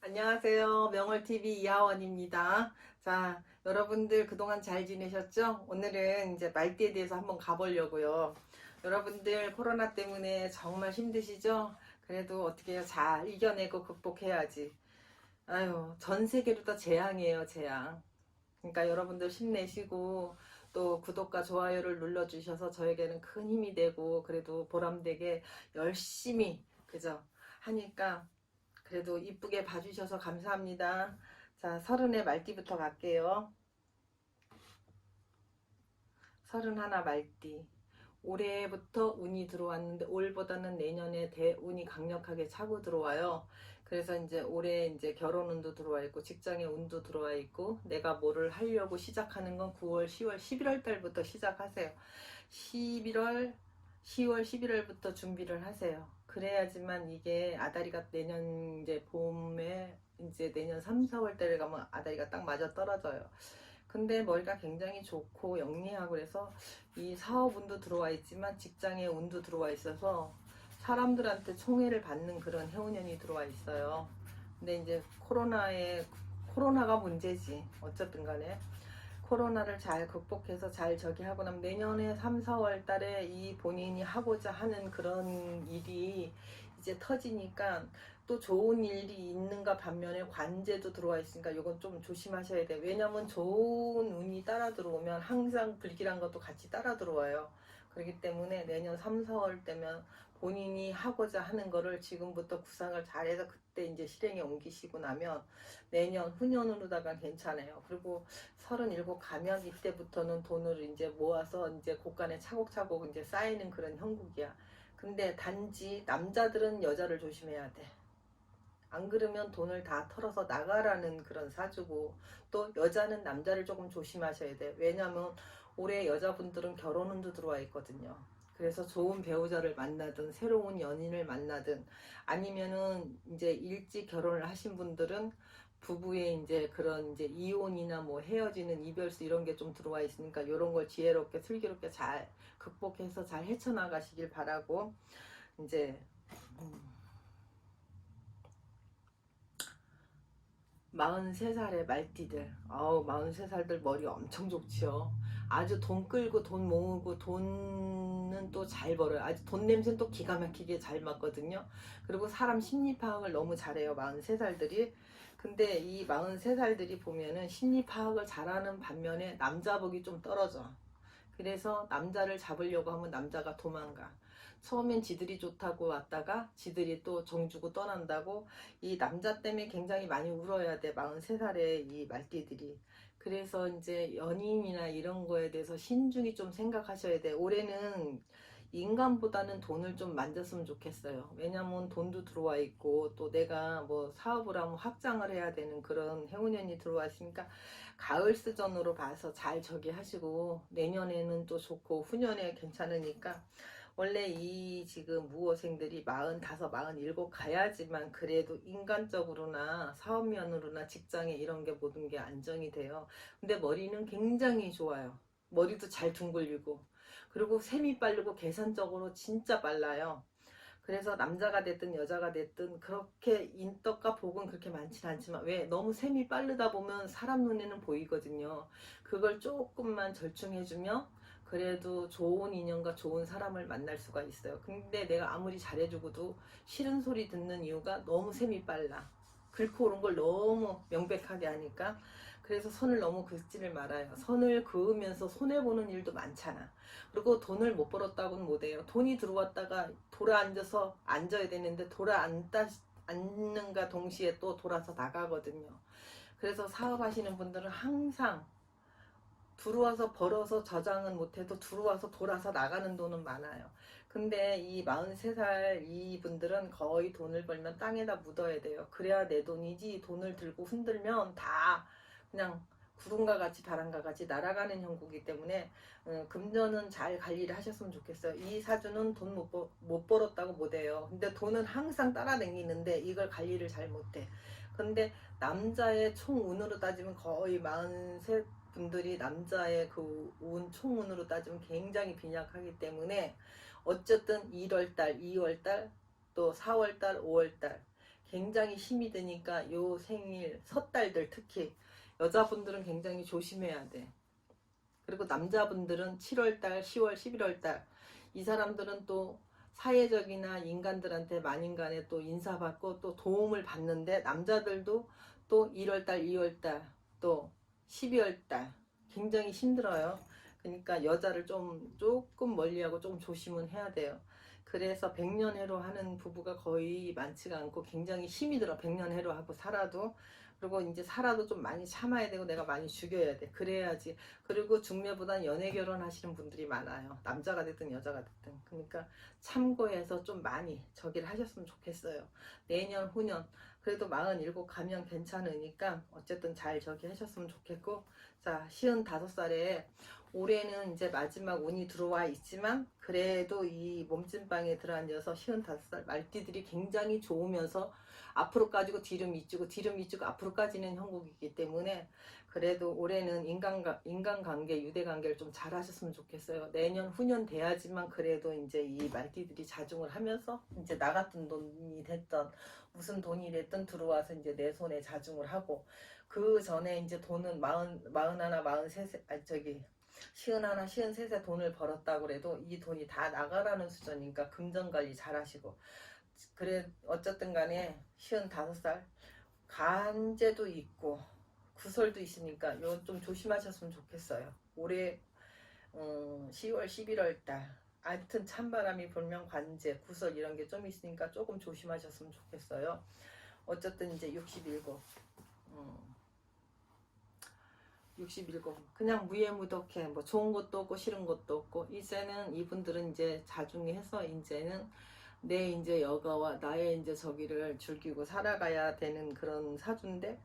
안녕하세요. 명월TV 이하원입니다. 자, 여러분들 그동안 잘 지내셨죠? 오늘은 이제 말띠에 대해서 한번 가보려고요. 여러분들 코로나 때문에 정말 힘드시죠? 그래도 어떻게? 잘 이겨내고 극복해야지. 아유, 전 세계로 다 재앙이에요, 재앙. 그러니까 여러분들 힘내시고 또 구독과 좋아요를 눌러주셔서 저에게는 큰 힘이 되고 그래도 보람되게 열심히 그죠? 하니까 그래도 이쁘게 봐주셔서 감사합니다. 자, 서른의 말띠부터 갈게요. 서른 하나 말띠. 올해부터 운이 들어왔는데 올보다는 내년에 대운이 강력하게 차고 들어와요. 그래서 이제 올해 이제 결혼 운도 들어와 있고 직장의 운도 들어와 있고 내가 뭐를 하려고 시작하는 건 9월, 10월, 11월 달부터 시작하세요. 11월, 10월, 11월부터 준비를 하세요. 그래야지만 이게 아다리가 내년 이제 봄에 이제 내년 3, 4월 달에 가면 아다리가 딱 맞아 떨어져요. 근데 머리가 굉장히 좋고 영리하고 그래서 이 사업 운도 들어와 있지만 직장의 운도 들어와 있어서 사람들한테 총애를 받는 그런 해운년이 들어와 있어요. 근데 이제 코로나에 코로나가 문제지 어쨌든 간에 코로나를 잘 극복해서 잘 저기 하고 나면 내년에 3, 4월 달에 이 본인이 하고자 하는 그런 일이 이제 터지니까 또 좋은 일이 있는가 반면에 관제도 들어와 있으니까 이건 좀 조심하셔야 돼요. 왜냐면 좋은 운이 따라 들어오면 항상 불길한 것도 같이 따라 들어와요. 그렇기 때문에 내년 3, 4월 때면 본인이 하고자 하는 거를 지금부터 구상을 잘해서 그때 이제 실행에 옮기시고 나면 내년 후년으로다가 괜찮아요. 그리고 37 가면 이때부터는 돈을 이제 모아서 이제 곳간에 차곡차곡 이제 쌓이는 그런 형국이야. 근데 단지 남자들은 여자를 조심해야 돼. 안 그러면 돈을 다 털어서 나가라는 그런 사주고 또 여자는 남자를 조금 조심하셔야 돼. 왜냐면 올해 여자분들은 결혼 운도 들어와 있거든요. 그래서 좋은 배우자를 만나든 새로운 연인을 만나든 아니면은 이제 일찍 결혼을 하신 분들은 부부의 이제 그런 이제 이혼이나 뭐 헤어지는 이별수 이런 게 좀 들어와 있으니까 이런 걸 지혜롭게 슬기롭게 잘 극복해서 잘 헤쳐나가시길 바라고 이제 음, 43살의 말띠들. 어우 43살들 머리 엄청 좋지요 아주 돈 끌고 돈 모으고 돈은 또 잘 벌어요. 아주 돈 냄새는 또 기가 막히게 잘 맞거든요. 그리고 사람 심리 파악을 너무 잘해요 43살들이. 근데 이 43살들이 보면은 심리 파악을 잘하는 반면에 남자복이 좀 떨어져. 그래서 남자를 잡으려고 하면 남자가 도망가. 처음엔 지들이 좋다고 왔다가 지들이 또 정주고 떠난다고 이 남자 때문에 굉장히 많이 울어야 돼 43살의 이 말띠들이 그래서 이제 연인이나 이런 거에 대해서 신중히 좀 생각하셔야 돼. 올해는 인간보다는 돈을 좀 만졌으면 좋겠어요. 왜냐면 돈도 들어와 있고 또 내가 뭐 사업을 하면 확장을 해야 되는 그런 해운년이 들어와 있으니까 가을 시즌으로 봐서 잘 저기 하시고 내년에는 또 좋고 후년에 괜찮으니까 원래 이 지금 무호생들이 45, 47 가야지만 그래도 인간적으로나 사업면으로나 직장에 이런 게 모든 게 안정이 돼요. 근데 머리는 굉장히 좋아요. 머리도 잘 둥글리고 그리고 셈이 빠르고 계산적으로 진짜 빨라요. 그래서 남자가 됐든 여자가 됐든 그렇게 인덕과 복은 그렇게 많진 않지만 왜 너무 셈이 빠르다 보면 사람 눈에는 보이거든요. 그걸 조금만 절충해주면 그래도 좋은 인연과 좋은 사람을 만날 수가 있어요. 근데 내가 아무리 잘해주고도 싫은 소리 듣는 이유가 너무 셈이 빨라. 긁고 오른 걸 너무 명백하게 하니까 그래서 선을 너무 긋지를 말아요. 선을 그으면서 손해보는 일도 많잖아. 그리고 돈을 못 벌었다고는 못해요. 돈이 들어왔다가 돌아 앉아서 앉아야 되는데 돌아 앉다 앉는가 동시에 또 돌아서 나가거든요. 그래서 사업하시는 분들은 항상 들어와서 벌어서 저장은 못해도 들어와서 돌아서 나가는 돈은 많아요. 근데 이 43살 이분들은 거의 돈을 벌면 땅에다 묻어야 돼요. 그래야 내 돈이지 돈을 들고 흔들면 다 그냥 구름과 같이 바람과 같이 날아가는 형국이기 때문에 어, 금전은 잘 관리를 하셨으면 좋겠어요. 이 사주는 돈못 못 벌었다고 못해요. 근데 돈은 항상 따라다니는데 이걸 관리를 잘 못해. 근데 남자의 총 운으로 따지면 거의 43 분들이 남자의 그 운 총운으로 따지면 굉장히 빈약하기 때문에 어쨌든 1월달, 2월달, 또 4월달, 5월달 굉장히 힘이 드니까 요 생일 섣달들 특히 여자분들은 굉장히 조심해야 돼. 그리고 남자분들은 7월달, 10월, 11월달 이 사람들은 또 사회적이나 인간들한테 만인간에 또 인사받고 또 도움을 받는데 남자들도 또 1월달, 2월달 또 12월달. 굉장히 힘들어요. 그러니까 여자를 좀 조금 멀리하고 좀 조심은 해야 돼요. 그래서 백년해로 하는 부부가 거의 많지가 않고 굉장히 힘이 들어 백년해로 하고 살아도. 그리고 이제 살아도 좀 많이 참아야 되고 내가 많이 죽여야 돼. 그래야지. 그리고 중매보단 연애 결혼 하시는 분들이 많아요. 남자가 됐든 여자가 됐든. 그러니까 참고해서 좀 많이 저기를 하셨으면 좋겠어요. 내년 후년 그래도 47 가면 괜찮으니까 어쨌든 잘 저기 하셨으면 좋겠고. 자 시은 다섯 살에 올해는 이제 마지막 운이 들어와 있지만 그래도 이 몸찐방에 들어앉아서 시은 다섯 살 말띠들이 굉장히 좋으면서 앞으로 까지고 뒤로 미치고 뒤로 미치고 앞으로 까지는 형국이기 때문에 그래도 올해는 인간가, 인간관계 유대관계를 좀 잘하셨으면 좋겠어요. 내년 후년 돼야지만 그래도 이제 이 말띠들이 자중을 하면서 이제 나 같은 돈이 됐던 무슨 돈이 됐든 들어와서 이제 내 손에 자중을 하고 그 전에 이제 돈은 마흔 마흔 하나 마흔 세아 저기 시은 하나 시은 셋에 돈을 벌었다고 그래도 이 돈이 다 나가라는 수준이니까 금전 관리 잘 하시고. 그래 어쨌든 간에 시은 다섯 살 간제도 있고 구설도 있으니까 이건 좀 조심하셨으면 좋겠어요. 올해 음, 10월 11월 달. 하여튼 찬바람이 불면 관제 구설 이런 게 좀 있으니까 조금 조심하셨으면 좋겠어요. 어쨌든 이제 67 음. 67 그냥 무예무덕해. 뭐 좋은 것도 없고 싫은 것도 없고. 이제는 이분들은 이제 자중해서 이제는 내 이제 여가와 나의 이제 저기를 즐기고 살아가야 되는 그런 사주인데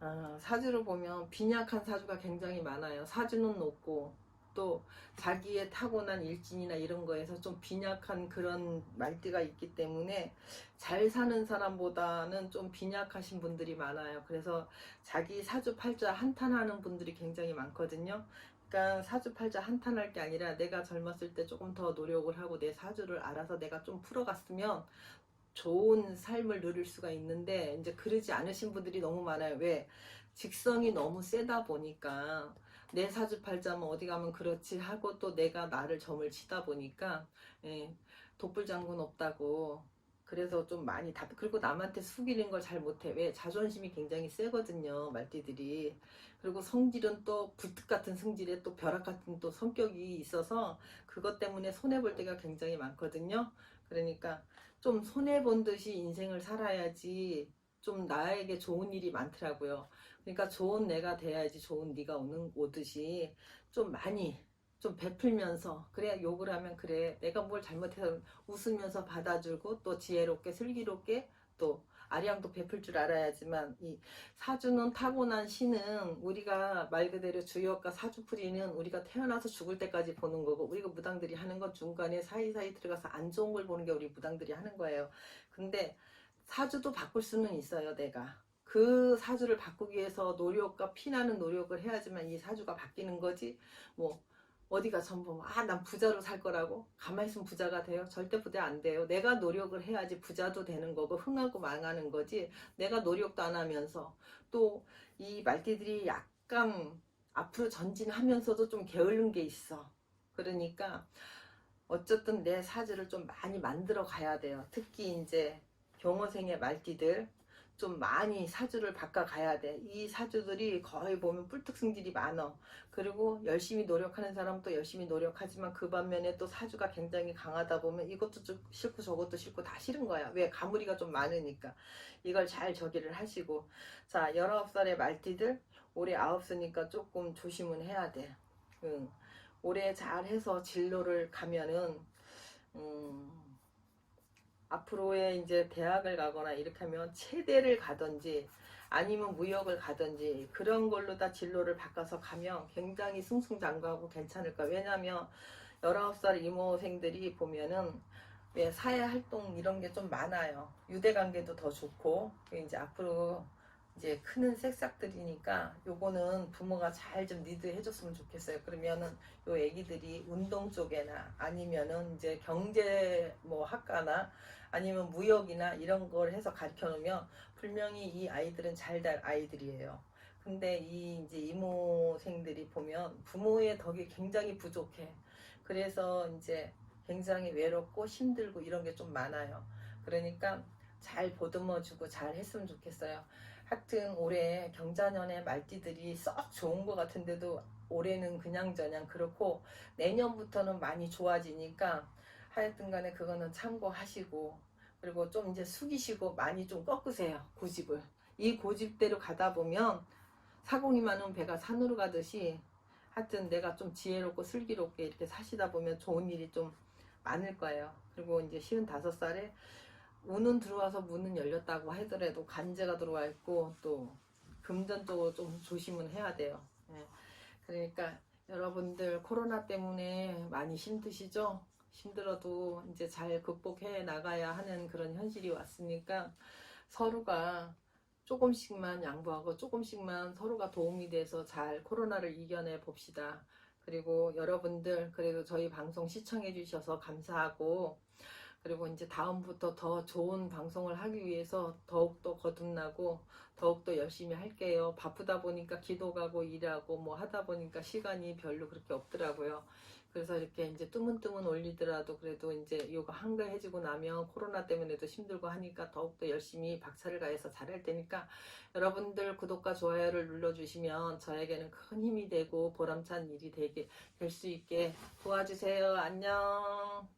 아, 사주를 보면 빈약한 사주가 굉장히 많아요. 사주는 높고 또 자기의 타고난 일진이나 이런 거에서 좀 빈약한 그런 말띠가 있기 때문에 잘 사는 사람보다는 좀 빈약하신 분들이 많아요. 그래서 자기 사주팔자 한탄하는 분들이 굉장히 많거든요. 그러니까 사주팔자 한탄할 게 아니라 내가 젊었을 때 조금 더 노력을 하고 내 사주를 알아서 내가 좀 풀어갔으면 좋은 삶을 누릴 수가 있는데 이제 그러지 않으신 분들이 너무 많아요. 왜? 직성이 너무 세다 보니까 내 사주팔자면 어디 가면 그렇지 하고 또 내가 나를 점을 치다 보니까 예, 독불장군 없다고. 그래서 좀 많이 답 그리고 남한테 숙이는 걸 잘 못해. 왜? 자존심이 굉장히 세거든요 말띠들이. 그리고 성질은 또 불특 같은 성질에 또 벼락 같은 또 성격이 있어서 그것 때문에 손해 볼 때가 굉장히 많거든요. 그러니까 좀 손해 본 듯이 인생을 살아야지 좀 나에게 좋은 일이 많더라고요 그러니까 좋은 내가 돼야지 좋은 네가 오는 오듯이 좀 많이 좀 베풀면서 그래 욕을 하면 그래. 내가 뭘 잘못해서 웃으면서 받아주고 또 지혜롭게 슬기롭게 또 아리랑도 베풀 줄 알아야지만 이 사주는 타고난 신은 우리가 말 그대로 주역과 사주풀이는 우리가 태어나서 죽을 때까지 보는 거고 우리가 무당들이 하는 건 중간에 사이사이 들어가서 안 좋은 걸 보는 게 우리 무당들이 하는 거예요. 근데 사주도 바꿀 수는 있어요 내가 그 사주를 바꾸기 위해서 노력과 피나는 노력을 해야지만 이 사주가 바뀌는 거지. 뭐 어디가 전부 아 난 부자로 살 거라고 가만히 있으면 부자가 돼요? 절대 부자 안 돼요. 내가 노력을 해야지 부자도 되는 거고 흥하고 망하는 거지. 내가 노력도 안 하면서 또 이 말띠들이 약간 앞으로 전진하면서도 좀 게으른 게 있어. 그러니까 어쨌든 내 사주를 좀 많이 만들어 가야 돼요. 특히 이제 경호생의 말띠들 좀 많이 사주를 바꿔 가야 돼. 이 사주들이 거의 보면 뿔특 승질이 많어. 그리고 열심히 노력하는 사람도 열심히 노력하지만 그 반면에 또 사주가 굉장히 강하다 보면 이것도 좀 싫고 저것도 싫고 다 싫은 거야. 왜? 가무리가 좀 많으니까. 이걸 잘 저기를 하시고. 자, 19살의 말띠들 올해 9쓰니까 조금 조심은 해야 돼. 응. 올해 잘해서 진로를 가면은 음, 앞으로의 이제 대학을 가거나 이렇게 하면 체대를 가든지 아니면 무역을 가든지 그런 걸로 다 진로를 바꿔서 가면 굉장히 승승장구하고 괜찮을 거야. 왜냐면 19살 이모생들이 보면은 왜 사회 활동 이런 게 좀 많아요. 유대 관계도 더 좋고 이제 앞으로 이제 크는 새싹들이니까 요거는 부모가 잘 좀 리드 해줬으면 좋겠어요. 그러면은 요 애기들이 운동 쪽에나 아니면은 이제 경제 뭐 학과나 아니면 무역이나 이런 걸 해서 가르쳐 놓으면 분명히 이 아이들은 잘 될 아이들이에요. 근데 이 이제 이모생들이 보면 부모의 덕이 굉장히 부족해. 그래서 이제 굉장히 외롭고 힘들고 이런 게 좀 많아요. 그러니까 잘 보듬어주고 잘 했으면 좋겠어요. 하여튼 올해 경자년의 말띠들이 썩 좋은 것 같은데도 올해는 그냥저냥 그렇고 내년부터는 많이 좋아지니까 하여튼 간에 그거는 참고하시고 그리고 좀 이제 숙이시고 많이 좀 꺾으세요 고집을. 이 고집대로 가다 보면 사공이 많은 배가 산으로 가듯이 하여튼 내가 좀 지혜롭고 슬기롭게 이렇게 사시다 보면 좋은 일이 좀 많을 거예요. 그리고 이제 쉬운 다섯 살에 운은 들어와서 문은 열렸다고 하더라도 간제가 들어와 있고 또 금전적으로 좀 조심은 해야 돼요. 예. 그러니까 여러분들 코로나 때문에 많이 힘드시죠? 힘들어도 이제 잘 극복해 나가야 하는 그런 현실이 왔으니까 서로가 조금씩만 양보하고 조금씩만 서로가 도움이 돼서 잘 코로나를 이겨내 봅시다. 그리고 여러분들 그래도 저희 방송 시청해 주셔서 감사하고 그리고 이제 다음부터 더 좋은 방송을 하기 위해서 더욱더 거듭나고 더욱더 열심히 할게요. 바쁘다 보니까 기도 가고 일하고 뭐 하다 보니까 시간이 별로 그렇게 없더라고요. 그래서 이렇게 이제 뜨문뜨문 올리더라도 그래도 이제 이거 한가해지고 나면 코로나 때문에도 힘들고 하니까 더욱더 열심히 박차를 가해서 잘할 테니까 여러분들 구독과 좋아요를 눌러주시면 저에게는 큰 힘이 되고 보람찬 일이 되게 될 수 있게 도와주세요. 안녕.